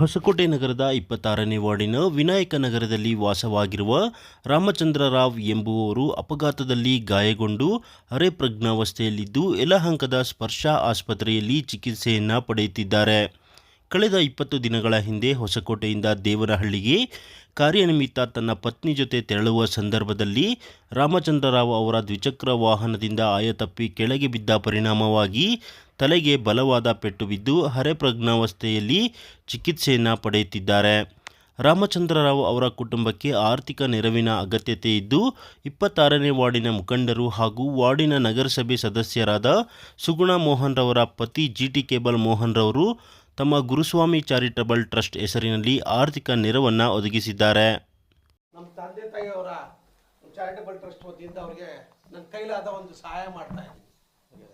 ಹೊಸಕೋಟೆ ನಗರದ ಇಪ್ಪತ್ತಾರನೇ ವಾರ್ಡಿನ ವಿನಾಯಕ ನಗರದಲ್ಲಿ ವಾಸವಾಗಿರುವ ರಾಮಚಂದ್ರ ರಾವ್ ಎಂಬುವವರು ಅಪಘಾತದಲ್ಲಿ ಗಾಯಗೊಂಡು ಅರೆಪ್ರಜ್ಞಾವಸ್ಥೆಯಲ್ಲಿದ್ದು ಯಲಹಂಕದ ಸ್ಪರ್ಶ ಆಸ್ಪತ್ರೆಯಲ್ಲಿ ಚಿಕಿತ್ಸೆಯನ್ನು ಪಡೆಯುತ್ತಿದ್ದಾರೆ. ಕಳೆದ ಇಪ್ಪತ್ತು ದಿನಗಳ ಹಿಂದೆ ಹೊಸಕೋಟೆಯಿಂದ ದೇವರಹಳ್ಳಿಗೆ ಕಾರ್ಯನಿಮಿತ್ತ ತನ್ನ ಪತ್ನಿ ಜೊತೆ ತೆರಳುವ ಸಂದರ್ಭದಲ್ಲಿ ರಾಮಚಂದ್ರರಾವ್ ಅವರ ದ್ವಿಚಕ್ರ ವಾಹನದಿಂದ ಆಯತಪ್ಪಿ ಕೆಳಗೆ ಬಿದ್ದ ಪರಿಣಾಮವಾಗಿ ತಲೆಗೆ ಬಲವಾದ ಪೆಟ್ಟು ಬಿದ್ದು ಹರೆಪ್ರಜ್ಞಾವಸ್ಥೆಯಲ್ಲಿ ಚಿಕಿತ್ಸೆಯನ್ನು ಪಡೆಯುತ್ತಿದ್ದಾರೆ. ರಾಮಚಂದ್ರರಾವ್ ಅವರ ಕುಟುಂಬಕ್ಕೆ ಆರ್ಥಿಕ ನೆರವಿನ ಅಗತ್ಯತೆ ಇದ್ದು, ಇಪ್ಪತ್ತಾರನೇ ವಾರ್ಡಿನ ಮುಖಂಡರು ಹಾಗೂ ವಾರ್ಡಿನ ನಗರಸಭೆ ಸದಸ್ಯರಾದ ಸುಗುಣ ಮೋಹನ್ ರವರ ಪತಿ ಜಿಟಿ ಕೇಬಲ್ ಮೋಹನ್ ರವರು ತಮ್ಮ ಗುರುಸ್ವಾಮಿ ಚಾರಿಟಬಲ್ ಟ್ರಸ್ಟ್ ಹೆಸರಿನಲ್ಲಿ ಆರ್ಥಿಕ ನೆರವನ್ನು ಒದಗಿಸಿದ್ದಾರೆ. ನಮ್ಮ ತಂದೆ ತಾಯಿಯವರ ಚಾರಿಟಬಲ್ ಟ್ರಸ್ಟ್ ವತಿಯಿಂದ ಅವರಿಗೆ ನನ್ನ ಕೈಲಾದ ಒಂದು ಸಹಾಯ ಮಾಡ್ತಾ ಇದ್ದೀನಿ.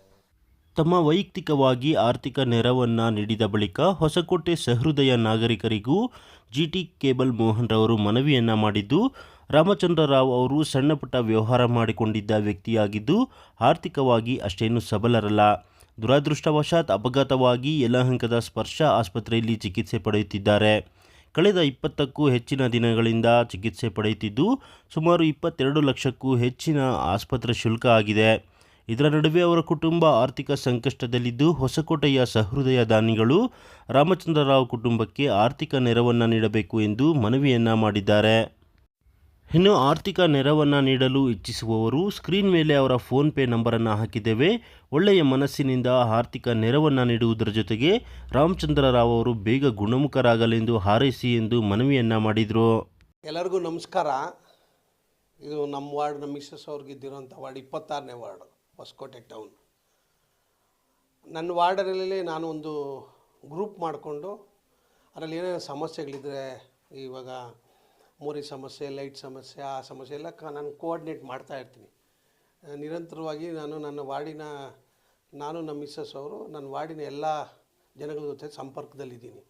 ತಮ್ಮ ವೈಯಕ್ತಿಕವಾಗಿ ಆರ್ಥಿಕ ನೆರವನ್ನು ನೀಡಿದ ಬಳಿಕ ಹೊಸಕೋಟೆ ಸಹೃದಯ ನಾಗರಿಕರಿಗೂ ಜಿಟಿ ಕೇಬಲ್ ಮೋಹನ್ ರವರು ಮನವಿಯನ್ನ ಮಾಡಿದ್ದು ರಾಮಚಂದ್ರ ರಾವ್ ಅವರು ಸಣ್ಣಪುಟ್ಟ ವ್ಯವಹಾರ ಮಾಡಿಕೊಂಡಿದ್ದ ವ್ಯಕ್ತಿಯಾಗಿದ್ದು ಆರ್ಥಿಕವಾಗಿ ಅಷ್ಟೇನು ಸಬಲರಲ್ಲ. ದುರದೃಷ್ಟವಶಾತ್ ಅಪಘಾತವಾಗಿ ಯಲಹಂಕದ ಸ್ಪರ್ಶ ಆಸ್ಪತ್ರೆಯಲ್ಲಿ ಚಿಕಿತ್ಸೆ ಪಡೆಯುತ್ತಿದ್ದಾರೆ. ಕಳೆದ ಇಪ್ಪತ್ತಕ್ಕೂ ಹೆಚ್ಚಿನ ದಿನಗಳಿಂದ ಚಿಕಿತ್ಸೆ ಪಡೆಯುತ್ತಿದ್ದು, ಸುಮಾರು ಇಪ್ಪತ್ತೆರಡು ಲಕ್ಷಕ್ಕೂ ಹೆಚ್ಚಿನ ಆಸ್ಪತ್ರೆ ಶುಲ್ಕ ಆಗಿದೆ. ಇದರ ನಡುವೆ ಅವರ ಕುಟುಂಬ ಆರ್ಥಿಕ ಸಂಕಷ್ಟದಲ್ಲಿದ್ದು, ಹೊಸಕೋಟೆಯ ಸಹೃದಯ ದಾನಿಗಳು ರಾಮಚಂದ್ರರಾವ್ ಕುಟುಂಬಕ್ಕೆ ಆರ್ಥಿಕ ನೆರವನ್ನು ನೀಡಬೇಕು ಎಂದು ಮನವಿಯನ್ನ ಮಾಡಿದ್ದಾರೆ. ಇನ್ನು ಆರ್ಥಿಕ ನೆರವನ್ನು ನೀಡಲು ಇಚ್ಛಿಸುವವರು ಸ್ಕ್ರೀನ್ ಮೇಲೆ ಅವರ ಫೋನ್ಪೇ ನಂಬರನ್ನು ಹಾಕಿದ್ದೇವೆ. ಒಳ್ಳೆಯ ಮನಸ್ಸಿನಿಂದ ಆರ್ಥಿಕ ನೆರವನ್ನು ನೀಡುವುದರ ಜೊತೆಗೆ ರಾಮಚಂದ್ರ ರಾವ್ ಅವರು ಬೇಗ ಗುಣಮುಖರಾಗಲೆಂದು ಹಾರೈಸಿ ಎಂದು ಮನವಿಯನ್ನ ಮಾಡಿದರು. ಎಲ್ಲರಿಗೂ ನಮಸ್ಕಾರ. ಇದು ನಮ್ಮ ವಾರ್ಡ್ ನಮ್ಮ ಮಿಸ್ಸಸ್ ಅವ್ರಿಗೆ ಇದ್ದಿರೋಂಥ ವಾರ್ಡ್, ಇಪ್ಪತ್ತಾರನೇ ವಾರ್ಡ್, ಹೊಸಕೋಟೆ ಟೌನ್. ನನ್ನ ವಾರ್ಡಲ್ಲಿ ನಾನು ಒಂದು ಗ್ರೂಪ್ ಮಾಡಿಕೊಂಡು, ಅದರಲ್ಲಿ ಏನೇನು ಸಮಸ್ಯೆಗಳಿದ್ರೆ ಇವಾಗ ಮೋರಿ ಸಮಸ್ಯೆ, ಲೈಟ್ ಸಮಸ್ಯೆ, ಆ ಸಮಸ್ಯೆ ಎಲ್ಲ ಕ, ನಾನು ಕೋಆರ್ಡಿನೇಟ್ ಮಾಡ್ತಾ ಇರ್ತೀನಿ. ನಿರಂತರವಾಗಿ ನಾನು ನನ್ನ ವಾರ್ಡಿನ, ನಾನು ನಮ್ಮ ಮಿಸ್ಸಸ್ ಅವರು, ನನ್ನ ವಾರ್ಡಿನ ಎಲ್ಲ ಜನಗಳ ಜೊತೆ ಸಂಪರ್ಕದಲ್ಲಿದ್ದೀನಿ.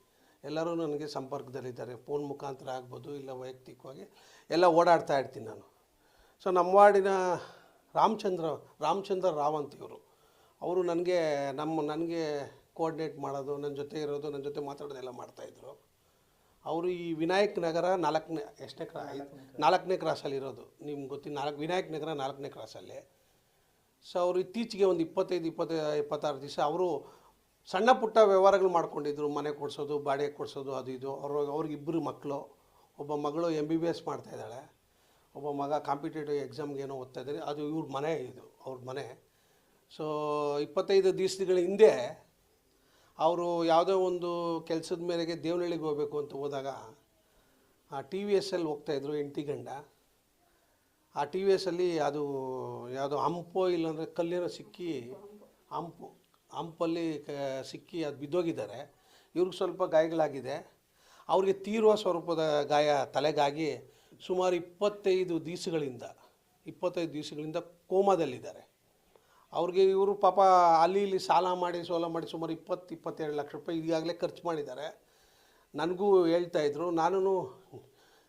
ಎಲ್ಲರೂ ನನಗೆ ಸಂಪರ್ಕದಲ್ಲಿದ್ದಾರೆ. ಫೋನ್ ಮುಖಾಂತರ ಆಗ್ಬೋದು, ಇಲ್ಲ ವೈಯಕ್ತಿಕವಾಗಿ ಎಲ್ಲ ಓಡಾಡ್ತಾ ಇರ್ತೀನಿ ನಾನು. ಸೊ ನಮ್ಮ ವಾರ್ಡಿನ ರಾಮಚಂದ್ರ ರಾಮಚಂದ್ರ ರಾವ್ ಅಂತ ಇವರು. ಅವರು ನನಗೆ, ನಮ್ಮ, ನನಗೆ ಕೋಆರ್ಡಿನೇಟ್ ಮಾಡೋದು, ನನ್ನ ಜೊತೆ ಇರೋದು, ನನ್ನ ಜೊತೆ ಮಾತಾಡೋದೆಲ್ಲ ಮಾಡ್ತಾಯಿದ್ರು ಅವರು ಈ ವಿನಾಯಕ್ ನಗರ ನಾಲ್ಕನೇ ಎಷ್ಟನೇ ಕ್ರಾ ನಾಲ್ಕನೇ ಕ್ರಾಸಲ್ಲಿ ಇರೋದು. ನಿಮ್ಗೆ ಗೊತ್ತಿ ನಾಲ್ಕು, ವಿನಾಯಕ್ ನಗರ ನಾಲ್ಕನೇ ಕ್ರಾಸಲ್ಲಿ. ಸೊ ಅವರು ಇತ್ತೀಚೆಗೆ ಒಂದು ಇಪ್ಪತ್ತೈದು, ಇಪ್ಪತ್ತೈ, ಇಪ್ಪತ್ತಾರು ದಿವಸ ಅವರು ಸಣ್ಣ ಪುಟ್ಟ ವ್ಯವಹಾರಗಳು ಮಾಡ್ಕೊಂಡಿದ್ರು. ಮನೆ ಕೊಡಿಸೋದು, ಬಾಡಿಗೆ ಕೊಡಿಸೋದು, ಅದು ಇದು. ಅವ್ರ ಅವ್ರಿಗಿಬ್ಬರು ಮಕ್ಕಳು. ಒಬ್ಬ ಮಗಳು ಎಂ ಬಿ ಬಿ ಎಸ್ ಮಾಡ್ತಾಯಿದ್ದಾಳೆ ಒಬ್ಬ ಮಗ ಕಾಂಪಿಟೇಟಿವ್ ಎಕ್ಸಾಮ್ಗೆ ಏನೋ ಓದ್ತಾ ಇದ್ದಾರೆ. ಅದು ಇವ್ರ ಮನೆ ಇದು, ಅವ್ರ ಮನೆ. ಸೊ ಇಪ್ಪತ್ತೈದು ದಿವಸಗಳ ಹಿಂದೆ ಅವರು ಯಾವುದೋ ಒಂದು ಕೆಲಸದ ಮೇರೆಗೆ ದೇವನಹಳ್ಳಿಗೆ ಹೋಗಬೇಕು ಅಂತ ಹೋದಾಗ ಆ ಟಿ ವಿ ಎಸ್ಸಲ್ಲಿ ಹೋಗ್ತಾಯಿದ್ರು ಎಂಟಿ ಗಂಡ. ಆ ಟಿ ವಿ ಎಸ್ಸಲ್ಲಿ ಅದು ಯಾವುದೋ ಹಂಪೋ ಇಲ್ಲಾಂದರೆ ಕಲ್ಲಿರೋ ಸಿಕ್ಕಿ ಹಂಪು, ಹಂಪಲ್ಲಿ ಕ ಸಿಕ್ಕಿ ಅದು ಬಿದ್ದೋಗಿದ್ದಾರೆ. ಇವ್ರಿಗೆ ಸ್ವಲ್ಪ ಗಾಯಗಳಾಗಿದೆ. ಅವ್ರಿಗೆ ತೀರುವ ಸ್ವರೂಪದ ಗಾಯ ತಲೆಗಾಗಿ ಸುಮಾರು ಇಪ್ಪತ್ತೈದು ದಿವಸಗಳಿಂದ ಇಪ್ಪತ್ತೈದು ದಿವಸಗಳಿಂದ ಕೋಮಾದಲ್ಲಿದ್ದಾರೆ. ಅವ್ರಿಗೆ ಇವರು ಪಾಪ ಅಲ್ಲಿ ಇಲ್ಲಿ ಸಾಲ ಮಾಡಿ, ಸೋಲ ಮಾಡಿ ಸುಮಾರು ಇಪ್ಪತ್ತು, ಇಪ್ಪತ್ತೆರಡು ಲಕ್ಷ ರೂಪಾಯಿ ಈಗಾಗಲೇ ಖರ್ಚು ಮಾಡಿದ್ದಾರೆ. ನನಗೂ ಹೇಳ್ತಾಯಿದ್ರು ನಾನು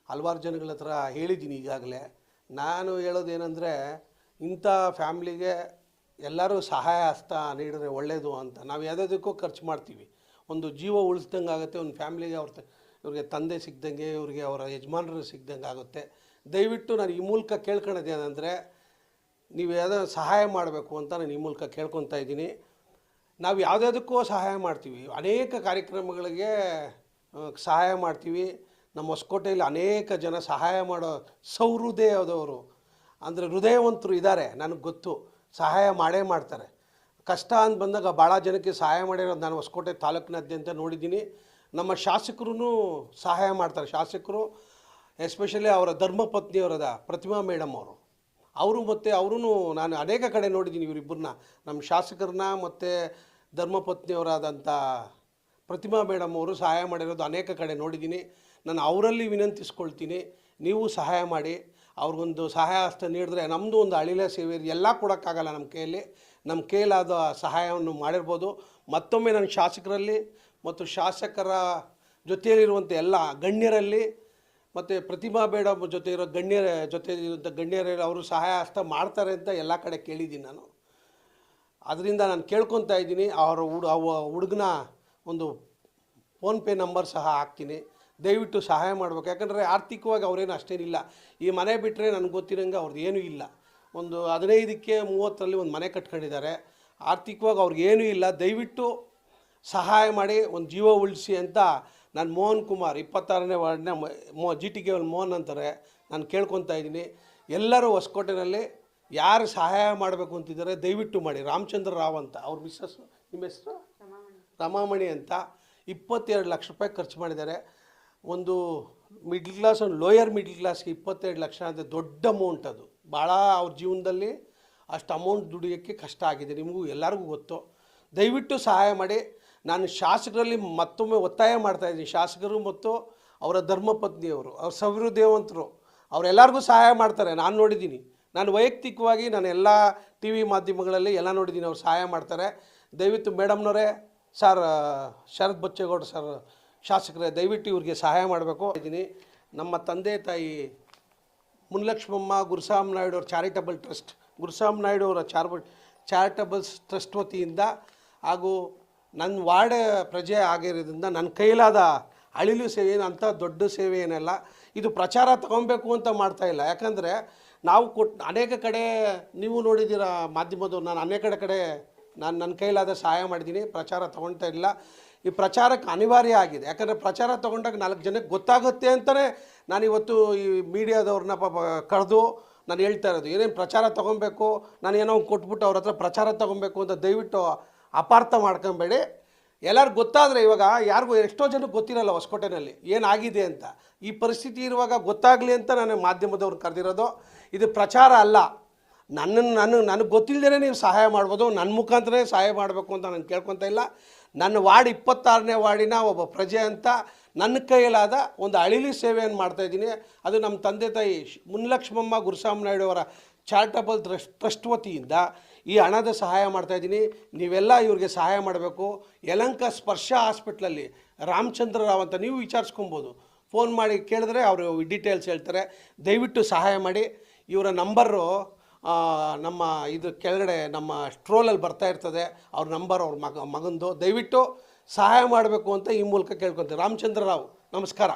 ಹಲವಾರು ಜನಗಳ ಹತ್ರ ಹೇಳಿದ್ದೀನಿ ಈಗಾಗಲೇ. ನಾನು ಹೇಳೋದೇನೆಂದರೆ, ಇಂಥ ಫ್ಯಾಮ್ಲಿಗೆ ಎಲ್ಲರೂ ಸಹಾಯ ಹಸ್ತ ನೀಡಿದ್ರೆ ಒಳ್ಳೆಯದು ಅಂತ. ನಾವು ಯಾವುದಕ್ಕೂ ಖರ್ಚು ಮಾಡ್ತೀವಿ. ಒಂದು ಜೀವ ಉಳಿಸ್ದಂಗೆ ಆಗುತ್ತೆ, ಒಂದು ಫ್ಯಾಮ್ಲಿಗೆ ಅವ್ರ ಇವ್ರಿಗೆ ತಂದೆ ಸಿಗ್ದಂಗೆ ಇವ್ರಿಗೆ ಅವರ ಯಜಮಾನರು ಸಿಗ್ದಂಗೆ ಆಗುತ್ತೆ. ದಯವಿಟ್ಟು ನಾನು ಈ ಮೂಲಕ ಕೇಳ್ಕೊಳ್ಳೋದೇನೆಂದರೆ ನೀವು ಯಾವುದೋ ಸಹಾಯ ಮಾಡಬೇಕು ಅಂತ ನಾನು ಈ ಮೂಲಕ ಕೇಳ್ಕೊತಾ ಇದ್ದೀನಿ. ನಾವು ಯಾವುದ್ಯಾವುದಕ್ಕೂ ಸಹಾಯ ಮಾಡ್ತೀವಿ. ಅನೇಕ ಕಾರ್ಯಕ್ರಮಗಳಿಗೆ ಸಹಾಯ ಮಾಡ್ತೀವಿ. ನಮ್ಮ ಹೊಸಕೋಟೆಯಲ್ಲಿ ಅನೇಕ ಜನ ಸಹಾಯ ಮಾಡೋ ಸೌಹೃದಯದವರು ಅಂದರೆ ಹೃದಯವಂತರು ಇದ್ದಾರೆ, ನನಗೆ ಗೊತ್ತು. ಸಹಾಯ ಮಾಡೇ ಮಾಡ್ತಾರೆ. ಕಷ್ಟ ಅಂತ ಬಂದಾಗ ಭಾಳ ಜನಕ್ಕೆ ಸಹಾಯ ಮಾಡಿರೋದು ನಾನು ಹೊಸಕೋಟೆ ತಾಲೂಕಿನಾದ್ಯಂತ ನೋಡಿದ್ದೀನಿ. ನಮ್ಮ ಶಾಸಕರು ಸಹಾಯ ಮಾಡ್ತಾರೆ. ಶಾಸಕರು, ಎಸ್ಪೆಷಲಿ ಅವರ ಧರ್ಮಪತ್ನಿಯವರದ ಪ್ರತಿಮಾ ಮೇಡಮ್ ಅವರು. ಅವರು ಮತ್ತು ಅವರೂ ನಾನು ಅನೇಕ ಕಡೆ ನೋಡಿದ್ದೀನಿ ಇವರಿಬ್ಬರನ್ನ. ನಮ್ಮ ಶಾಸಕರನ್ನ ಮತ್ತು ಧರ್ಮಪತ್ನಿಯವರಾದಂಥ ಪ್ರತಿಮಾ ಮೇಡಮ್ ಅವರು ಸಹಾಯ ಮಾಡಿರೋದು ಅನೇಕ ಕಡೆ ನೋಡಿದ್ದೀನಿ. ನಾನು ಅವರಲ್ಲಿ ವಿನಂತಿಸ್ಕೊಳ್ತೀನಿ, ನೀವು ಸಹಾಯ ಮಾಡಿ. ಅವ್ರಿಗೊಂದು ಸಹಾಯ ಹಸ್ತ ನೀಡಿದ್ರೆ ನಮ್ಮದು ಒಂದು ಅಳಿಲ ಸೇವೆ. ಎಲ್ಲ ಕೊಡೋಕ್ಕಾಗಲ್ಲ ನಮ್ಮ ಕೈಯಲ್ಲಿ. ನಮ್ಮ ಕೈಲಾದ ಸಹಾಯವನ್ನು ಮಾಡಿರ್ಬೋದು. ಮತ್ತೊಮ್ಮೆ ನನ್ನ ಶಾಸಕರಲ್ಲಿ ಮತ್ತು ಶಾಸಕರ ಜೊತೆಯಲ್ಲಿರುವಂಥ ಎಲ್ಲ ಗಣ್ಯರಲ್ಲಿ ಮತ್ತು ಪ್ರತಿಮಾ ಬೇಡ ಜೊತೆ ಇರೋ ಗಣ್ಯರ ಜೊತೆ ಇರುವಂಥ ಗಣ್ಯರ ಅವರು ಸಹಾಯ ಹಸ್ತ ಮಾಡ್ತಾರೆ ಅಂತ ಎಲ್ಲ ಕಡೆ ಕೇಳಿದ್ದೀನಿ ನಾನು. ಅದರಿಂದ ನಾನು ಕೇಳ್ಕೊತಾ ಇದ್ದೀನಿ. ಅವರ ಹುಡ್ ಅವ ಹುಡುಗನ ಒಂದು ಫೋನ್ಪೇ ನಂಬರ್ ಸಹ ಹಾಕ್ತೀನಿ. ದಯವಿಟ್ಟು ಸಹಾಯ ಮಾಡಬೇಕು. ಯಾಕಂದರೆ ಆರ್ಥಿಕವಾಗಿ ಅವರೇನು ಅಷ್ಟೇನಿಲ್ಲ. ಈ ಮನೆ ಬಿಟ್ಟರೆ ನನಗೆ ಗೊತ್ತಿರೋಂಗೆ ಅವ್ರದ್ದು ಏನೂ ಇಲ್ಲ. ಒಂದು ಹದಿನೈದಕ್ಕೆ ಮೂವತ್ತರಲ್ಲಿ ಒಂದು ಮನೆ ಕಟ್ಕೊಂಡಿದ್ದಾರೆ. ಆರ್ಥಿಕವಾಗಿ ಅವ್ರಿಗೇನೂ ಇಲ್ಲ. ದಯವಿಟ್ಟು ಸಹಾಯ ಮಾಡಿ, ಒಂದು ಜೀವ ಉಳಿಸಿ ಅಂತ ನಾನು ಮೋಹನ್ ಕುಮಾರ್, ಇಪ್ಪತ್ತಾರನೇ ವಾರ್ಡ್ನ ಮ- ಜಿ ಟಿ ಕೆವಲ್ ಮೋಹನ್ ಅಂತಾರೆ. ನಾನು ಕೇಳ್ಕೊತಾ ಇದ್ದೀನಿ. ಎಲ್ಲರೂ ಹೊಸಕೋಟೆನಲ್ಲಿ ಯಾರು ಸಹಾಯ ಮಾಡಬೇಕು ಅಂತಿದ್ದಾರೆ, ದಯವಿಟ್ಟು ಮಾಡಿ. ರಾಮಚಂದ್ರ ರಾವ್ ಅಂತ. ಅವ್ರ ಮಿಸ್ಸಸ್ ನಿಮ್ಮ ಹೆಸರು? ರಮಾಮಣಿ ಅಂತ. ಇಪ್ಪತ್ತೆರಡು ಲಕ್ಷ ರೂಪಾಯಿ ಖರ್ಚು ಮಾಡಿದ್ದಾರೆ. ಒಂದು ಮಿಡ್ಲ್ ಕ್ಲಾಸ್, ಒಂದು ಲೋಯರ್ ಮಿಡ್ಲ್ ಕ್ಲಾಸ್ಗೆ ಇಪ್ಪತ್ತೆರಡು ಲಕ್ಷ ಅಂದರೆ ದೊಡ್ಡ ಅಮೌಂಟ್ ಅದು. ಭಾಳ ಅವ್ರ ಜೀವನದಲ್ಲಿ ಅಷ್ಟು ಅಮೌಂಟ್ ದುಡಿಯೋಕ್ಕೆ ಕಷ್ಟ ಆಗಿದೆ. ನಿಮಗೂ ಎಲ್ಲರಿಗೂ ಗೊತ್ತು. ದಯವಿಟ್ಟು ಸಹಾಯ ಮಾಡಿ. ನಾನು ಶಾಸಕರಲ್ಲಿ ಮತ್ತೊಮ್ಮೆ ಒತ್ತಾಯ ಮಾಡ್ತಾಯಿದ್ದೀನಿ ಶಾಸಕರು ಮತ್ತು ಅವರ ಧರ್ಮಪತ್ನಿಯವರು, ಅವ್ರ ಸವಿರುದೇವಂತರು, ಅವರೆಲ್ಲರಿಗೂ ಸಹಾಯ ಮಾಡ್ತಾರೆ. ನಾನು ನೋಡಿದ್ದೀನಿ. ನಾನು ವೈಯಕ್ತಿಕವಾಗಿ ನಾನು ಎಲ್ಲ ಟಿ ವಿ ಮಾಧ್ಯಮಗಳಲ್ಲಿ ಎಲ್ಲ ನೋಡಿದ್ದೀನಿ. ಅವ್ರು ಸಹಾಯ ಮಾಡ್ತಾರೆ. ದಯವಿಟ್ಟು ಮೇಡಮ್ನವರೇ, ಸರ್, ಶರತ್ ಬಚ್ಚೇಗೌಡ ಸರ್, ಶಾಸಕರೇ, ದಯವಿಟ್ಟು ಇವ್ರಿಗೆ ಸಹಾಯ ಮಾಡಬೇಕು. ಇದ್ದೀನಿ. ನಮ್ಮ ತಂದೆ ತಾಯಿ ಮುನ್ಲಕ್ಷ್ಮಮ್ಮ ಗುರುಸಾಮ್ ನಾಯ್ಡು ಅವ್ರ ಚಾರಿಟಬಲ್ ಟ್ರಸ್ಟ್ ಗುರುಸಾಮ್ ನಾಯ್ಡು ಅವರ ಚಾರ್ಬಲ್ ಚಾರಿಟಬಲ್ಸ್ ಟ್ರಸ್ಟ್ ವತಿಯಿಂದ ಹಾಗೂ ನನ್ನ ವಾರ್ಡ್ ಪ್ರಜೆ ಆಗಿರೋದ್ರಿಂದ ನನ್ನ ಕೈಲಾದ ಅಳಿಲು ಸೇವೆ ಅಂಥ ದೊಡ್ಡ ಸೇವೆ ಏನಲ್ಲ. ಇದು ಪ್ರಚಾರ ತಗೊಬೇಕು ಅಂತ ಮಾಡ್ತಾ ಇಲ್ಲ. ಯಾಕಂದರೆ ನಾವು ಕೊಟ್ಟು ಅನೇಕ ಕಡೆ ನೀವು ನೋಡಿದ್ದೀರ ಮಾಧ್ಯಮದವ್ರು, ನಾನು ಅನೇಕ ಕಡೆ ಕಡೆ ನಾನು ನನ್ನ ಕೈಲಾದ ಸಹಾಯ ಮಾಡಿದ್ದೀನಿ, ಪ್ರಚಾರ ತೊಗೊಳ್ತಾ ಇಲ್ಲ. ಈ ಪ್ರಚಾರಕ್ಕೆ ಅನಿವಾರ್ಯ ಆಗಿದೆ. ಯಾಕಂದರೆ ಪ್ರಚಾರ ತೊಗೊಂಡಾಗ ನಾಲ್ಕು ಜನಕ್ಕೆ ಗೊತ್ತಾಗುತ್ತೆ ಅಂತಲೇ ನಾನಿವತ್ತು ಈ ಮೀಡಿಯಾದವ್ರನ್ನ ಪಾಪ ಕರೆದು ನಾನು ಹೇಳ್ತಾ ಇರೋದು. ಏನೇನು ಪ್ರಚಾರ ತೊಗೊಬೇಕು ನಾನು ಏನೋ ಕೊಟ್ಬಿಟ್ಟು ಅವ್ರ ಹತ್ರ ಪ್ರಚಾರ ತೊಗೊಬೇಕು ಅಂತ ದಯವಿಟ್ಟು ಅಪಾರ್ಥ ಮಾಡ್ಕೊಬೇಡಿ. ಎಲ್ಲರಿಗೂ ಗೊತ್ತಾದರೆ ಇವಾಗ ಯಾರಿಗೂ ಎಷ್ಟೋ ಜನಕ್ಕೆ ಗೊತ್ತಿರಲ್ಲ ಹೊಸಕೋಟೆನಲ್ಲಿ ಏನಾಗಿದೆ ಅಂತ. ಈ ಪರಿಸ್ಥಿತಿ ಇರುವಾಗ ಗೊತ್ತಾಗಲಿ ಅಂತ ನಾನು ಮಾಧ್ಯಮದವ್ರು ಕರೆದಿರೋದು. ಇದು ಪ್ರಚಾರ ಅಲ್ಲ. ನನ್ನನ್ನು ನನಗೆ ನನಗೆ ಗೊತ್ತಿಲ್ಲದೇ ನೀವು ಸಹಾಯ ಮಾಡ್ಬೋದು. ನನ್ನ ಮುಖಾಂತರನೇ ಸಹಾಯ ಮಾಡಬೇಕು ಅಂತ ನಾನು ಕೇಳ್ಕೊತ ಇಲ್ಲ. ನನ್ನ ವಾರ್ಡ್ ಇಪ್ಪತ್ತಾರನೇ ವಾರ್ಡಿನ ಒಬ್ಬ ಪ್ರಜೆ ಅಂತ ನನ್ನ ಕೈಯಲ್ಲಾದ ಒಂದು ಅಳಿಲಿ ಸೇವೆಯನ್ನು ಮಾಡ್ತಾಯಿದ್ದೀನಿ ಅದು ನಮ್ಮ ತಂದೆ ತಾಯಿ ಮುನ್ಲಕ್ಷ್ಮಮ್ಮ ಗುರುಸಾಮ್ ನಾಯ್ಡು ಅವರ ಚಾರಿಟಬಲ್ ಟ್ರಸ್ಟ್ ಟ್ರಸ್ಟ್ ವತಿಯಿಂದ ಈ ಹಣದ ಸಹಾಯ ಮಾಡ್ತಾಯಿದ್ದೀನಿ ನೀವೆಲ್ಲ ಇವ್ರಿಗೆ ಸಹಾಯ ಮಾಡಬೇಕು. ಯಲಂಕ ಸ್ಪರ್ಶ ಹಾಸ್ಪಿಟ್ಲಲ್ಲಿ ರಾಮಚಂದ್ರ ರಾವ್ ಅಂತ ನೀವು ವಿಚಾರಿಸ್ಕೊಬೋದು. ಫೋನ್ ಮಾಡಿ ಕೇಳಿದ್ರೆ ಅವರು ಡೀಟೇಲ್ಸ್ ಹೇಳ್ತಾರೆ. ದಯವಿಟ್ಟು ಸಹಾಯ ಮಾಡಿ. ಇವರ ನಂಬರು ನಮ್ಮ ಇದು ಕೆಳಗಡೆ ನಮ್ಮ ಸ್ಟ್ರೋಲಲ್ಲಿ ಬರ್ತಾ ಇರ್ತದೆ. ಅವ್ರ ನಂಬರ್ ಅವ್ರ ಮಗ, ಮಗಂದು. ದಯವಿಟ್ಟು ಸಹಾಯ ಮಾಡಬೇಕು ಅಂತ ಈ ಮೂಲಕ ಕೇಳ್ಕೊತೀವಿ ರಾಮಚಂದ್ರ ರಾವ್, ನಮಸ್ಕಾರ.